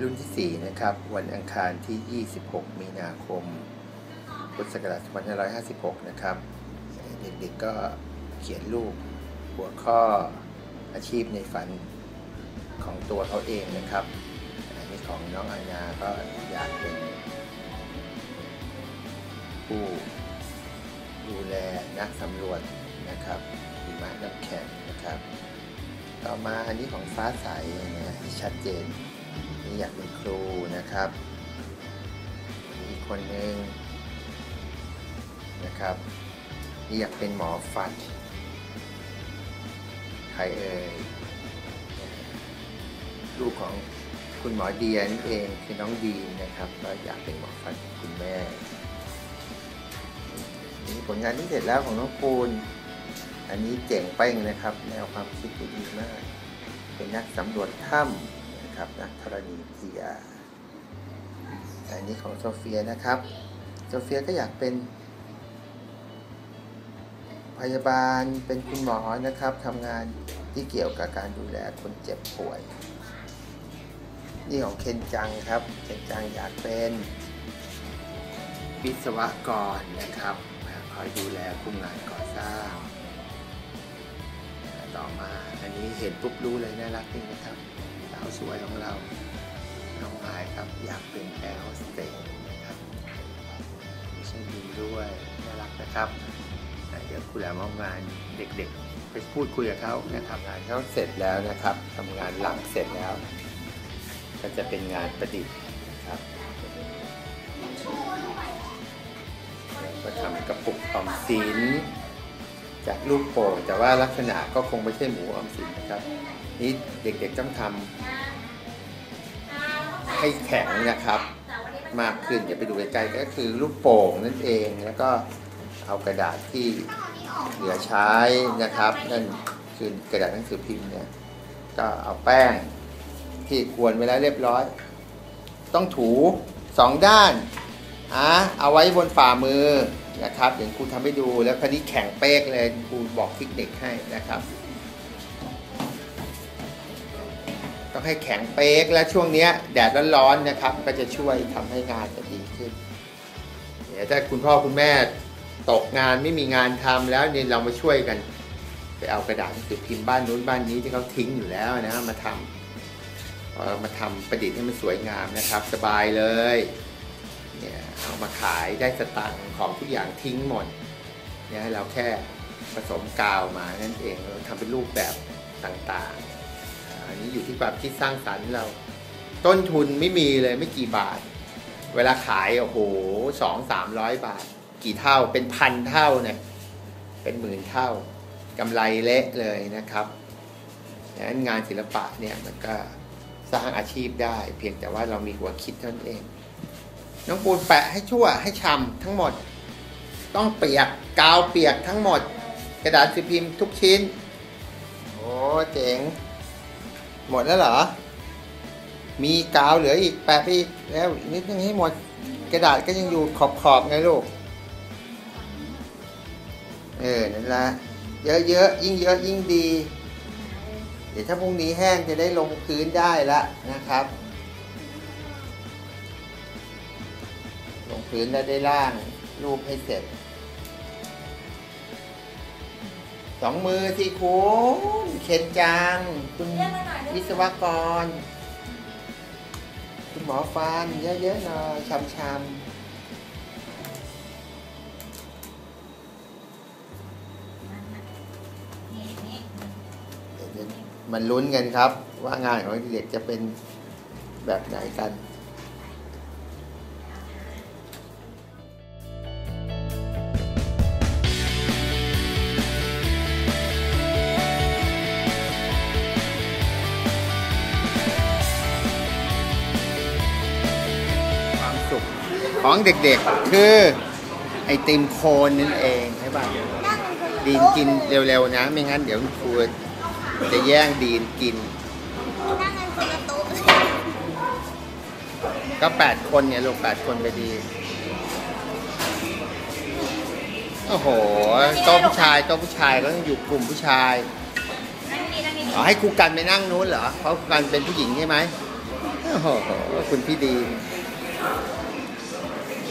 รุ่นที่ 4 นะครับ วันอังคารที่ 26 มีนาคม พุทธศักราช2556 นะครับ เด็กๆก็เขียนรูปหัวข้ออาชีพในฝันของตัวเขาเองนะครับ อันนี้ของน้องอาญาก็อยากเป็น ผู้ดูแลนักสำรวจนะครับหิมะน้ำแข็งนะครับ ต่อมาอันนี้ของฟ้าใสนะชัดเจน นี่อยากเป็นครูนะครับอีกคนหนึ่งนะครับนี่อยากเป็นหมอฟันใครเอ่ยลูกของคุณหมอเดียนเองคือน้องดีนนะครับก็อยากเป็นหมอฟันคุณแม่นี่ผลงานที่เสร็จแล้วของน้องปูนอันนี้เจ๋งเป้งนะครับแนวความคิดดีมาก เป็นนักสำรวจถ้ำ นะครับนักธรณีวิทยอันนี้ของโซเฟียนะครับ โซเฟียก็อยากเป็นพยาบาลเป็นคุณหมอนะครับทำงานที่เกี่ยวกับการดูแลคนเจ็บป่วย นี่ของเคนจังครับ เคนจังอยากเป็นวิศวกรนะครับคอยดูแลคุมงานก่อสร้างต่อมาอันนี้เห็นปุ๊บรู้เลยน่ารักจริงนะครับาวสวยของเรา น้องอายครับอยากเป็นแอร์โฮสเตสนะครับมีชื่อดีด้วยน่ารักนะครับเดี๋ยวคุณแหลมอางานเด็กๆ ไปพูดคุยกับเขานะครับงานเขาเสร็จแล้วนะครับทำงานหลักเสร็จแล้ว ก็จะเป็นงานประดิษฐ์ครับก็ทำกระปุกออมสิน จากลูกโป่งแต่ว่าลักษณะก็คงไม่ใช่หมูออมสินนะครับ นี่เด็กๆต้องทำให้แข็งนะครับ มากขึ้นเดี๋ยวไปดูใกลๆก็คือลูกโป่งนั่นเองแล้วก็เอากระดาษที่เหลือใช้นะครับ นั่นคือกระดาษหนังสือพิมพ์เนี่ยก็เอาแป้งที่กวนไว้แล้วเรียบร้อย ต้องถูสองด้านอะเอาไว้บนฝ่ามือ นะครับเดี๋ยวครูทำให้ดูแล้วคราวนี้แข็งเป๊กเลยครูบอกเทคนิคให้นะครับต้องให้แข็งเป๊กและช่วงเนี้ยแดดร้อนๆนะครับ ก็จะช่วยทำให้งานจะดีขึ้นเดี๋ยวถ้าคุณพ่อคุณแม่ตกงานไม่มีงานทำแล้วเนี่ยเรามาช่วยกัน ไปเอากระดาษหนังสือพิมพ์บ้านนู้นบ้านนี้ที่เขาทิ้งอยู่แล้วนะมาทำเอามาทำประดิษฐ์ให้มันสวยงามนะครับ สบายเลย เนี่ยเอามาขายได้สตังค์ของทุกอย่างทิ้งหมดเนี่ยเราแค่ผสมกาวมานั่นเองเราทำเป็นรูปแบบต่างๆ อันนี้อยู่ที่ความคิดสร้างสรรค์เรา ต้นทุนไม่มีเลยไม่กี่บาท เวลาขายโอ้โหสองสามร้อยบาท กี่เท่าเป็นพันเท่าเนี่ยเป็นหมื่นเท่ากำไรเละเลยนะครับดังนั้นงานศิลปะเนี่ยมันก็สร้างอาชีพได้ เพียงแต่ว่าเรามีหัวคิดเท่านั้นเอง น้องปูนแปะให้ชั่วให้ช่ำทั้งหมด ต้องเปียกกาวเปียกทั้งหมด กระดาษสือพิมพ์ทุกชิ้น โอ้เจ๋ง หมดแล้วเหรอ มีกาวเหลืออีกแปะไปอีกแล้วนิดนึงให้หมด กระดาษก็ยังอยู่ขอบขอบๆไงลูก เออนั่นละเยอะๆยิ่งเยอะยิ่งดี เดี๋ยวถ้าพรุ่งนี้แห้งจะได้ลงพื้นได้ละนะครับ พื้นแล้วได้ร่างรูปให้เสร็จ สองมือที่คุณเคนจัง คุณวิศวกร คุณหมอฟันเยอะๆหน่อยช้ำๆเดี๋ยวมันลุ้นกันครับว่างานของเด็กจะเป็นแบบไหนกัน ของเด็กๆ คือไอติมโคนนั่นเองใช่ป่ะดีนกินเร็วๆนะ ไม่งั้นเดี๋ยวครูจะแย่งดีนกินนั่งกันคนละโต๊ะก็แปดคนเนี่ยลูกแปดคนไปดี โอ้โหโต๊ะผู้ชายโต๊ะผู้ชายก็ต้องอยู่กลุ่มผู้ชายนั่งนี่นั่งนี่อ๋อให้ครูกันไปนั่งนู้นเหรอ เพราะครูกันเป็นผู้หญิงใช่ไหมเอโอ้โห คุณพี่ดีน